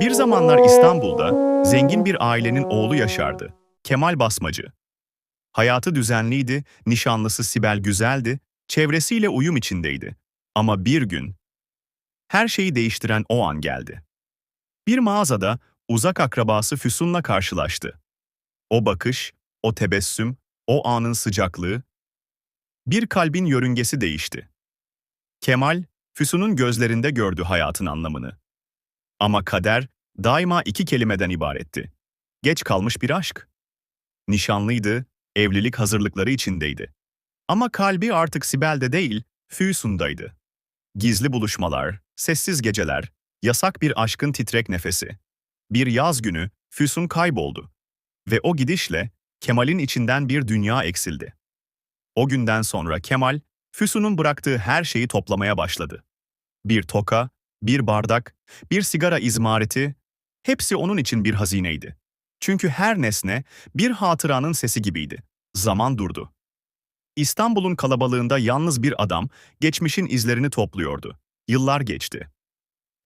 Bir zamanlar İstanbul'da zengin bir ailenin oğlu yaşardı. Kemal Basmacı. Hayatı düzenliydi, nişanlısı Sibel güzeldi, çevresiyle uyum içindeydi. Ama bir gün her şeyi değiştiren o an geldi. Bir mağazada uzak akrabası Füsun'la karşılaştı. O bakış, o tebessüm, o anın sıcaklığı, bir kalbin yörüngesi değişti. Kemal, Füsun'un gözlerinde gördü hayatın anlamını. Ama kader daima iki kelimeden ibaretti. Geç kalmış bir aşk. Nişanlıydı, evlilik hazırlıkları içindeydi. Ama kalbi artık Sibel'de değil, Füsun'daydı. Gizli buluşmalar, sessiz geceler, yasak bir aşkın titrek nefesi. Bir yaz günü Füsun kayboldu. Ve o gidişle Kemal'in içinden bir dünya eksildi. O günden sonra Kemal, Füsun'un bıraktığı her şeyi toplamaya başladı. Bir toka, bir bardak, bir sigara izmariti, hepsi onun için bir hazineydi. Çünkü her nesne bir hatıranın sesi gibiydi. Zaman durdu. İstanbul'un kalabalığında yalnız bir adam geçmişin izlerini topluyordu. Yıllar geçti.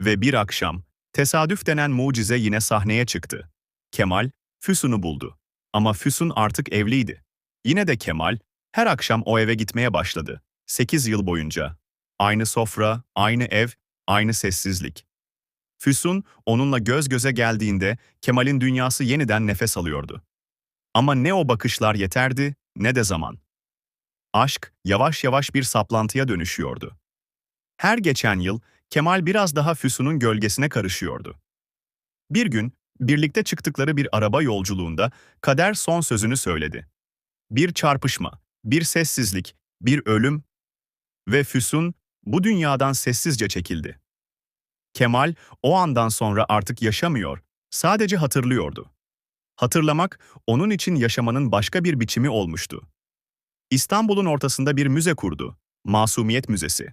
Ve bir akşam tesadüf denen mucize yine sahneye çıktı. Kemal Füsun'u buldu. Ama Füsun artık evliydi. Yine de Kemal her akşam o eve gitmeye başladı. Sekiz yıl boyunca. Aynı sofra, aynı ev, aynı sessizlik. Füsun onunla göz göze geldiğinde Kemal'in dünyası yeniden nefes alıyordu. Ama ne o bakışlar yeterdi ne de zaman. Aşk yavaş yavaş bir saplantıya dönüşüyordu. Her geçen yıl Kemal biraz daha Füsun'un gölgesine karışıyordu. Bir gün birlikte çıktıkları bir araba yolculuğunda kader son sözünü söyledi. Bir çarpışma, bir sessizlik, bir ölüm ve Füsun bu dünyadan sessizce çekildi. Kemal o andan sonra artık yaşamıyor, sadece hatırlıyordu. Hatırlamak onun için yaşamanın başka bir biçimi olmuştu. İstanbul'un ortasında bir müze kurdu, Masumiyet Müzesi.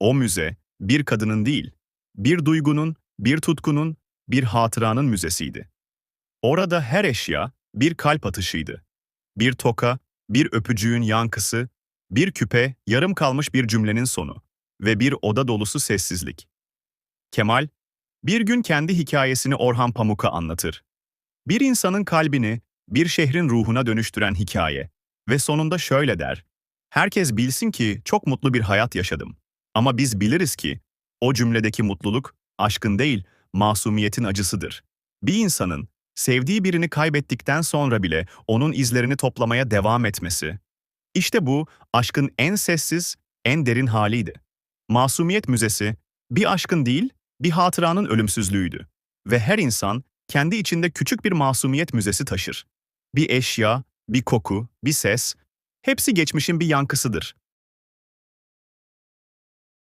O müze bir kadının değil, bir duygunun, bir tutkunun, bir hatıranın müzesiydi. Orada her eşya bir kalp atışıydı. Bir toka, bir öpücüğün yankısı, bir küpe, yarım kalmış bir cümlenin sonu ve bir oda dolusu sessizlik. Kemal, bir gün kendi hikayesini Orhan Pamuk'a anlatır. Bir insanın kalbini, bir şehrin ruhuna dönüştüren hikaye ve sonunda şöyle der. Herkes bilsin ki çok mutlu bir hayat yaşadım. Ama biz biliriz ki o cümledeki mutluluk aşkın değil, masumiyetin acısıdır. Bir insanın sevdiği birini kaybettikten sonra bile onun izlerini toplamaya devam etmesi. İşte bu aşkın en sessiz, en derin haliydi. Masumiyet Müzesi bir aşkın değil, bir hatıranın ölümsüzlüğüydü. Ve her insan kendi içinde küçük bir masumiyet müzesi taşır. Bir eşya, bir koku, bir ses, hepsi geçmişin bir yankısıdır.